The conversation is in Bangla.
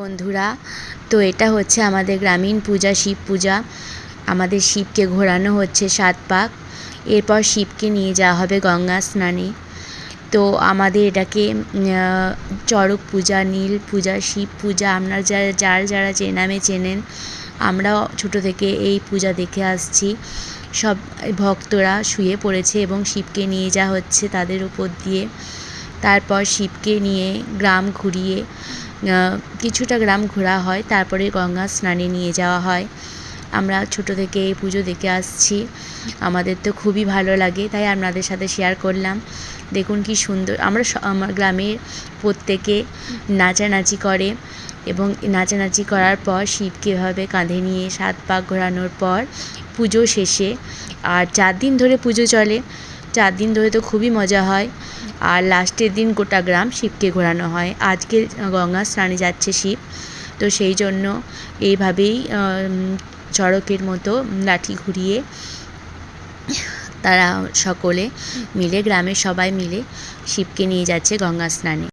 বন্ধুরা, তো এটা হচ্ছে আমাদের গ্রামীণ পূজা, শিব পূজা। আমাদের শিবকে ঘোরানো হচ্ছে সাত পাক। এরপর শিবকে নিয়ে যাওয়া হবে গঙ্গা স্নানে। তো আমাদের এটাকে চড়ক পূজা, নীল পূজা, শিব পূজা আপনারা যারা যার যারা যে নামে চেনেন, আমরাও ছোটো থেকে এই পূজা দেখে আসছি। সব ভক্তরা শুয়ে পড়েছে এবং শিবকে নিয়ে যাওয়া হচ্ছে তাদের উপর দিয়ে। তারপর শিবকে নিয়ে গ্রাম ঘুরিয়ে কিছুটা গ্রাম ঘোরা হয়। তারপরে গঙ্গা স্নানে নিয়ে যাওয়া হয়। আমরা ছোটো থেকে এই পুজো দেখে আসছি। আমাদের তো খুবই ভালো লাগে, তাই আপনাদের সাথে শেয়ার করলাম। দেখুন কী সুন্দর, আমরা আমার গ্রামের প্রত্যেকে নাচানাচি করে এবং নাচানাচি করার পর শিবকে এভাবে কাঁধে নিয়ে সাত পাক ঘোরানোর পর পুজো শেষে। আর চার দিন ধরে পুজো চলে। চার দিন ধরে তো খুবই মজা হয়। আর লাস্টের দিন গোটা গ্রাম শিবকে ঘোরানো হয়। আজকে গঙ্গা স্নানে যাচ্ছে শিব। তো সেই জন্য এইভাবেই চড়কের মতো লাঠি ঘুরিয়ে তারা সকলে মিলে, গ্রামের সবাই মিলে শিবকে নিয়ে যাচ্ছে গঙ্গা স্নানে।